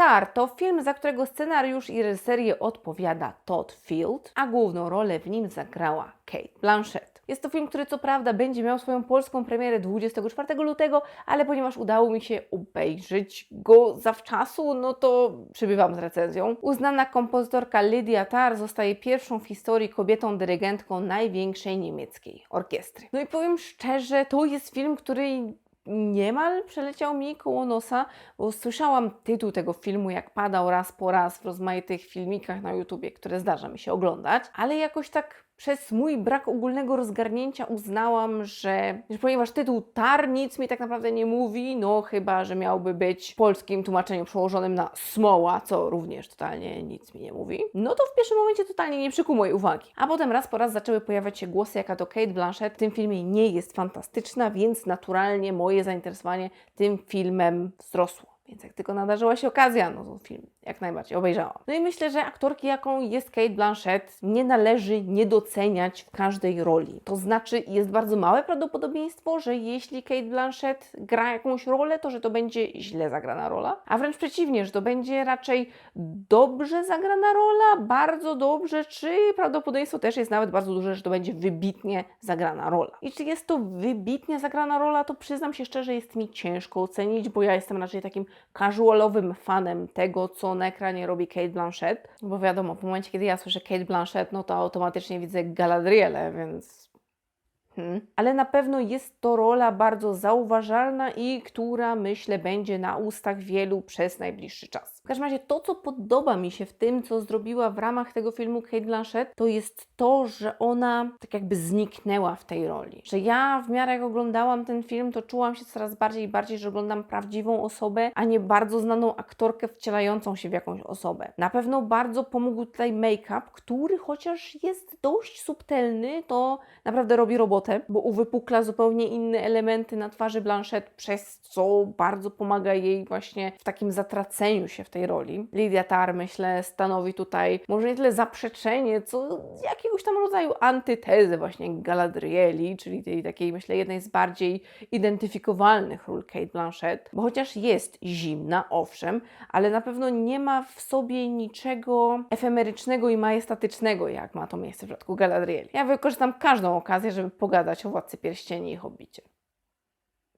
Tar to film, za którego scenariusz i reżyserię odpowiada Todd Field, a główną rolę w nim zagrała Kate Blanchett. Jest to film, który co prawda będzie miał swoją polską premierę 24 lutego, ale ponieważ udało mi się obejrzeć go zawczasu, no to przybywam z recenzją. Uznana kompozytorka Lydia Tarr zostaje pierwszą w historii kobietą dyrygentką największej niemieckiej orkiestry. No i powiem szczerze, to jest film, który niemal przeleciał mi koło nosa, bo słyszałam tytuł tego filmu, jak padał raz po raz w rozmaitych filmikach na YouTubie, które zdarza mi się oglądać, ale jakoś tak przez mój brak ogólnego rozgarnięcia uznałam, że, że ponieważ tytuł Tar nic mi tak naprawdę nie mówi, no chyba, że miałby być w polskim tłumaczeniu przełożonym na Smoła, co również totalnie nic mi nie mówi, no to w pierwszym momencie totalnie nie przykuł mojej uwagi. A potem raz po raz zaczęły pojawiać się głosy, jaka to Kate Blanchett w tym filmie nie jest fantastyczna, więc naturalnie moje zainteresowanie tym filmem wzrosło. Więc jak tylko nadarzyła się okazja, no to film jak najbardziej obejrzałam. No i myślę, że aktorki, jaką jest Kate Blanchett, nie należy nie doceniać w każdej roli. To znaczy, jest bardzo małe prawdopodobieństwo, że jeśli Kate Blanchett gra jakąś rolę, to że to będzie źle zagrana rola, a wręcz przeciwnie, że to będzie raczej dobrze zagrana rola, bardzo dobrze, czy prawdopodobieństwo też jest nawet bardzo duże, że to będzie wybitnie zagrana rola. I czy jest to wybitnie zagrana rola, to przyznam się szczerze, jest mi ciężko ocenić, bo ja jestem raczej takim casualowym fanem tego, co na ekranie robi Kate Blanchett, bo wiadomo, w momencie, kiedy ja słyszę Kate Blanchett, no to automatycznie widzę Galadrielę, więc... Hmm. Ale na pewno jest to rola bardzo zauważalna i która myślę będzie na ustach wielu przez najbliższy czas. W każdym razie to, co podoba mi się w tym, co zrobiła w ramach tego filmu Kate Blanchett, to jest to, że ona tak jakby zniknęła w tej roli. Że ja w miarę jak oglądałam ten film, to czułam się coraz bardziej i bardziej, że oglądam prawdziwą osobę, a nie bardzo znaną aktorkę wcielającą się w jakąś osobę. Na pewno bardzo pomógł tutaj make-up, który chociaż jest dość subtelny, to naprawdę robi robotę, bo uwypukla zupełnie inne elementy na twarzy Blanchett, przez co bardzo pomaga jej właśnie w takim zatraceniu się w tej roli. Lydia Tarr, myślę, stanowi tutaj może nie tyle zaprzeczenie, co jakiegoś tam rodzaju antytezę właśnie Galadrieli, czyli tej takiej, myślę, jednej z bardziej identyfikowalnych ról Kate Blanchett, bo chociaż jest zimna, owszem, ale na pewno nie ma w sobie niczego efemerycznego i majestatycznego, jak ma to miejsce w przypadku Galadrieli. Ja wykorzystam każdą okazję, żeby pogadać o Władcy Pierścieni i Hobbicie.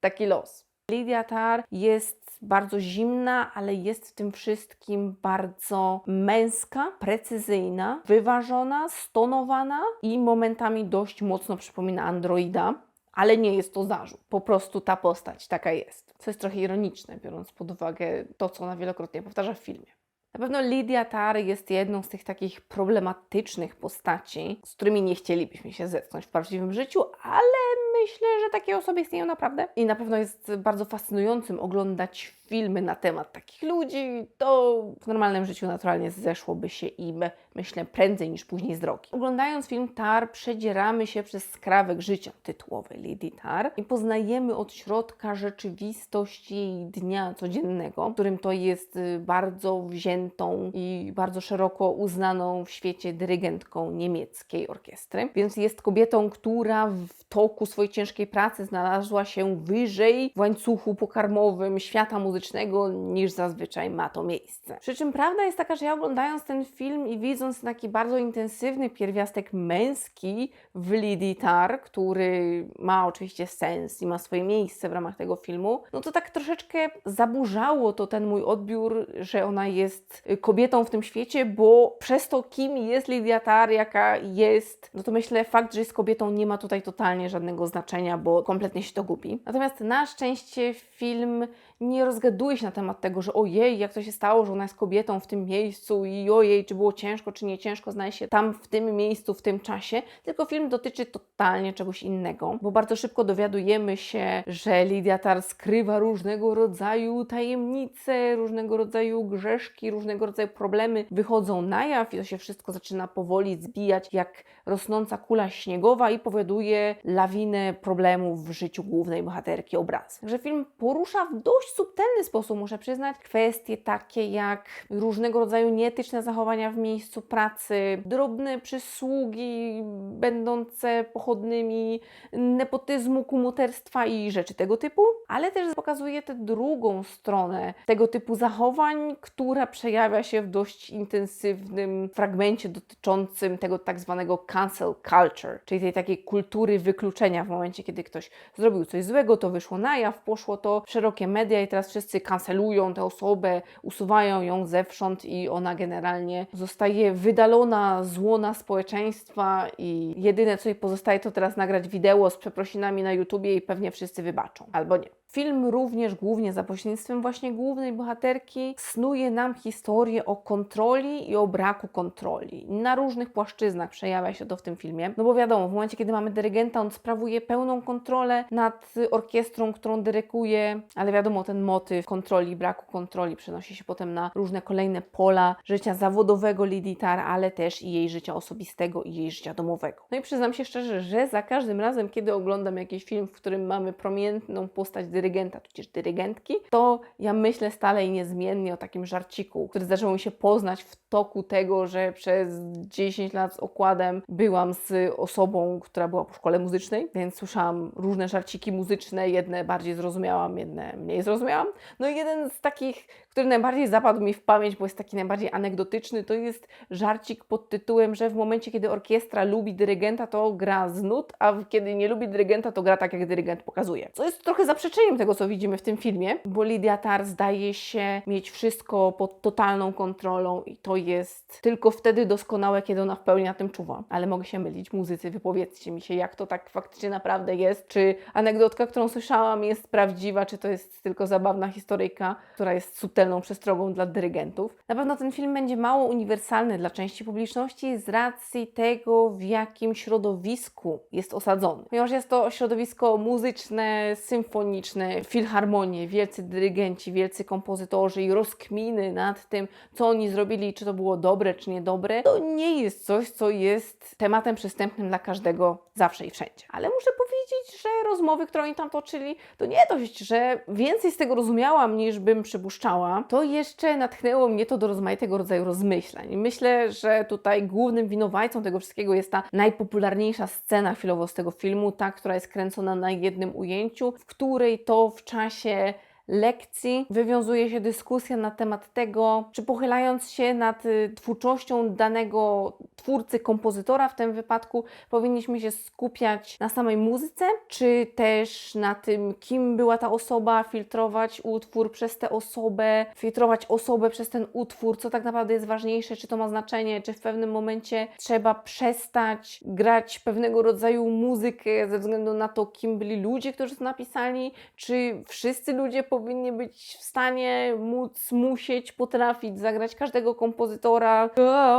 Taki los. Lydia Tarr jest bardzo zimna, ale jest w tym wszystkim bardzo męska, precyzyjna, wyważona, stonowana i momentami dość mocno przypomina androida. Ale nie jest to zarzut. Po prostu ta postać taka jest. Co jest trochę ironiczne, biorąc pod uwagę to, co ona wielokrotnie powtarza w filmie. Na pewno Lydia Tarr jest jedną z tych takich problematycznych postaci, z którymi nie chcielibyśmy się zetknąć w prawdziwym życiu, ale myślę, że takie osoby istnieją naprawdę. I na pewno jest bardzo fascynującym oglądać filmy na temat takich ludzi. To w normalnym życiu naturalnie zeszłoby się im, myślę, prędzej niż później z drogi. Oglądając film Tar, przedzieramy się przez skrawek życia tytułowej Lady Tar i poznajemy od środka rzeczywistość jej dnia codziennego, którym to jest y, bardzo wziętą i bardzo szeroko uznaną w świecie dyrygentką niemieckiej orkiestry. Więc jest kobietą, która w toku swojej ciężkiej pracy znalazła się wyżej w łańcuchu pokarmowym świata muzycznego niż zazwyczaj ma to miejsce. Przy czym prawda jest taka, że ja oglądając ten film i widząc taki bardzo intensywny pierwiastek męski w Lidii Tar, który ma oczywiście sens i ma swoje miejsce w ramach tego filmu, no to tak troszeczkę zaburzało to ten mój odbiór, że ona jest kobietą w tym świecie, bo przez to, kim jest Lydia Tar, jaka jest, no to myślę, fakt, że jest kobietą nie ma tutaj totalnie żadnego znaczenia, bo kompletnie się to gubi. Natomiast na szczęście film nie rozgaduje się na temat tego, że ojej, jak to się stało, że ona jest kobietą w tym miejscu i ojej, czy było ciężko, czy nie ciężko znaleźć się tam w tym miejscu, w tym czasie, tylko film dotyczy totalnie czegoś innego, bo bardzo szybko dowiadujemy się, że Lydia Tar skrywa różnego rodzaju tajemnice, różnego rodzaju grzeszki, różnego rodzaju problemy wychodzą na jaw i to się wszystko zaczyna powoli zbijać jak rosnąca kula śniegowa i powoduje lawinę problemów w życiu głównej bohaterki obrazu. Także film porusza w dość subtelny sposób, muszę przyznać, kwestie takie jak różnego rodzaju nieetyczne zachowania w miejscu pracy, drobne przysługi będące pochodnymi nepotyzmu, kumuterstwa i rzeczy tego typu. ale też pokazuje tę drugą stronę tego typu zachowań, która przejawia się w dość intensywnym fragmencie dotyczącym tego tak zwanego cancel culture, czyli tej takiej kultury wykluczenia w momencie, kiedy ktoś zrobił coś złego, to wyszło na jaw, poszło to w szerokie media i teraz wszyscy kancelują tę osobę, usuwają ją zewsząd i ona generalnie zostaje wydalona z łona społeczeństwa i jedyne co jej pozostaje to teraz nagrać wideo z przeprosinami na YouTubie i pewnie wszyscy wybaczą, albo nie. Film również głównie za pośrednictwem właśnie głównej bohaterki snuje nam historię o kontroli i o braku kontroli. Na różnych płaszczyznach przejawia się to w tym filmie. No bo wiadomo, w momencie, kiedy mamy dyrygenta, on sprawuje pełną kontrolę nad orkiestrą, którą dyrykuje, ale wiadomo, ten motyw kontroli braku kontroli przenosi się potem na różne kolejne pola życia zawodowego Lidii Tar, ale też i jej życia osobistego i jej życia domowego. No i przyznam się szczerze, że za każdym razem, kiedy oglądam jakiś film, w którym mamy promienną postać dyrygenta, tudzież dyrygentki, to ja myślę stale i niezmiennie o takim żarciku, który zaczął mi się poznać w toku tego, że przez 10 lat z okładem byłam z osobą, która była po szkole muzycznej, więc słyszałam różne żarciki muzyczne, jedne bardziej zrozumiałam, jedne mniej zrozumiałam. No i jeden z takich, który najbardziej zapadł mi w pamięć, bo jest taki najbardziej anegdotyczny, to jest żarcik pod tytułem, że w momencie, kiedy orkiestra lubi dyrygenta, to gra z nut, a kiedy nie lubi dyrygenta, to gra tak, jak dyrygent pokazuje. Co jest trochę zaprzeczeniem tego, co widzimy w tym filmie, bo Lydia Tar zdaje się mieć wszystko pod totalną kontrolą i to jest tylko wtedy doskonałe, kiedy ona w pełni na tym czuwa. Ale mogę się mylić, muzycy, wypowiedzcie mi się, jak to tak faktycznie naprawdę jest, czy anegdotka, którą słyszałam jest prawdziwa, czy to jest tylko zabawna historyjka, która jest subtelną przestrogą dla dyrygentów. Na pewno ten film będzie mało uniwersalny dla części publiczności z racji tego, w jakim środowisku jest osadzony. Ponieważ jest to środowisko muzyczne, symfoniczne, filharmonie, wielcy dyrygenci, wielcy kompozytorzy i rozkminy nad tym, co oni zrobili, czy to było dobre, czy niedobre, to nie jest coś, co jest tematem przystępnym dla każdego zawsze i wszędzie. Ale muszę powiedzieć, że rozmowy, które oni tam toczyli, to nie dość, że więcej z tego rozumiałam, niż bym przypuszczała, to jeszcze natchnęło mnie to do rozmaitego rodzaju rozmyślań. Myślę, że tutaj głównym winowajcą tego wszystkiego jest ta najpopularniejsza scena chwilowo z tego filmu, ta, która jest kręcona na jednym ujęciu, w której to w czasie lekcji wywiązuje się dyskusja na temat tego, czy pochylając się nad y, twórczością danego twórcy, kompozytora w tym wypadku, powinniśmy się skupiać na samej muzyce, czy też na tym, kim była ta osoba, filtrować utwór przez tę osobę, filtrować osobę przez ten utwór, co tak naprawdę jest ważniejsze, czy to ma znaczenie, czy w pewnym momencie trzeba przestać grać pewnego rodzaju muzykę ze względu na to, kim byli ludzie, którzy to napisali, czy wszyscy ludzie powinni być w stanie móc, musieć, potrafić zagrać każdego kompozytora,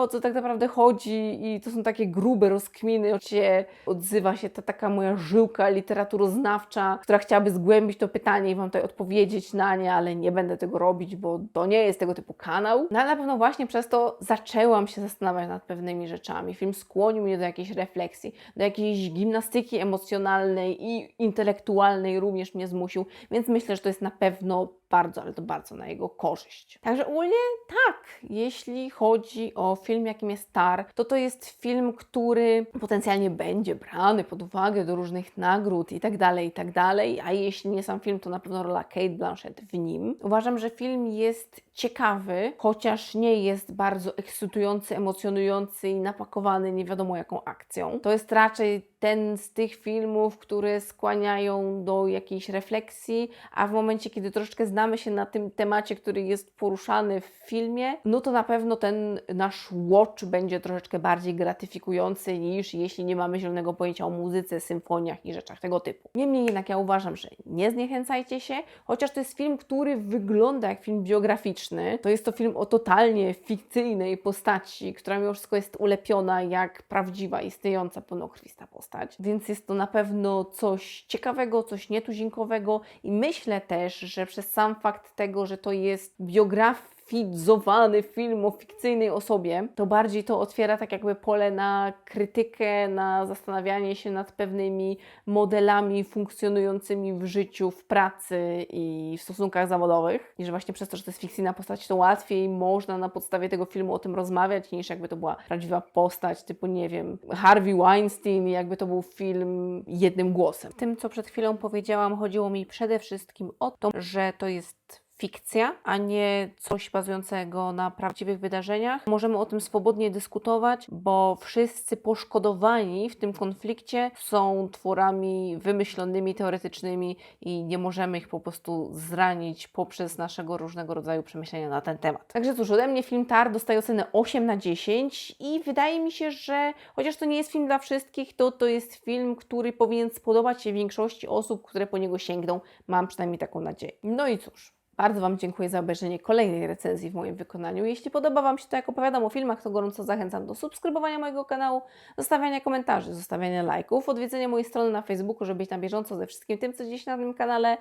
o co tak naprawdę chodzi i to są takie grube rozkminy, gdzie odzywa się ta taka moja żyłka literaturoznawcza, która chciałaby zgłębić to pytanie i Wam tutaj odpowiedzieć na nie, ale nie będę tego robić, bo to nie jest tego typu kanał. No ale na pewno właśnie przez to zaczęłam się zastanawiać nad pewnymi rzeczami. Film skłonił mnie do jakiejś refleksji, do jakiejś gimnastyki emocjonalnej i intelektualnej również mnie zmusił, więc myślę, że to jest na pewno pewno bardzo, ale to bardzo na jego korzyść. Także ogólnie tak, jeśli chodzi o film, jakim jest Tar, to to jest film, który potencjalnie będzie brany pod uwagę do różnych nagród i tak dalej, i tak dalej, a jeśli nie sam film, to na pewno rola Kate Blanchett w nim. Uważam, że film jest ciekawy, chociaż nie jest bardzo ekscytujący, emocjonujący i napakowany nie wiadomo jaką akcją. To jest raczej ten z tych filmów, które skłaniają do jakiejś refleksji, a w momencie, kiedy troszeczkę znamy się na tym temacie, który jest poruszany w filmie, no to na pewno ten nasz watch będzie troszeczkę bardziej gratyfikujący niż jeśli nie mamy zielonego pojęcia o muzyce, symfoniach i rzeczach tego typu. Niemniej jednak ja uważam, że nie zniechęcajcie się, chociaż to jest film, który wygląda jak film biograficzny. To jest to film o totalnie fikcyjnej postaci, która mimo wszystko jest ulepiona jak prawdziwa, istniejąca, pełnokrwista postać więc jest to na pewno coś ciekawego, coś nietuzinkowego i myślę też, że przez sam fakt tego, że to jest biografia zafilozofowany film o fikcyjnej osobie, to bardziej to otwiera tak jakby pole na krytykę, na zastanawianie się nad pewnymi modelami funkcjonującymi w życiu, w pracy i w stosunkach zawodowych. I że właśnie przez to, że to jest fikcyjna postać, to łatwiej można na podstawie tego filmu o tym rozmawiać, niż jakby to była prawdziwa postać, typu, nie wiem, Harvey Weinstein, jakby to był film jednym głosem. Tym, co przed chwilą powiedziałam, chodziło mi przede wszystkim o to, że to jest fikcja, a nie coś bazującego na prawdziwych wydarzeniach. Możemy o tym swobodnie dyskutować, bo wszyscy poszkodowani w tym konflikcie są twórami wymyślonymi, teoretycznymi i nie możemy ich po prostu zranić poprzez naszego różnego rodzaju przemyślenia na ten temat. Także cóż, ode mnie film Tar dostaje ocenę 8 na 10 i wydaje mi się, że chociaż to nie jest film dla wszystkich, to to jest film, który powinien spodobać się większości osób, które po niego sięgną. Mam przynajmniej taką nadzieję. No i cóż. Bardzo Wam dziękuję za obejrzenie kolejnej recenzji w moim wykonaniu. Jeśli podoba Wam się to, jak opowiadam o filmach, to gorąco zachęcam do subskrybowania mojego kanału, zostawiania komentarzy, zostawiania lajków, odwiedzenia mojej strony na Facebooku, żeby być na bieżąco ze wszystkim tym, co dziś na tym kanale.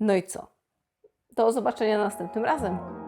No i co? Do zobaczenia następnym razem.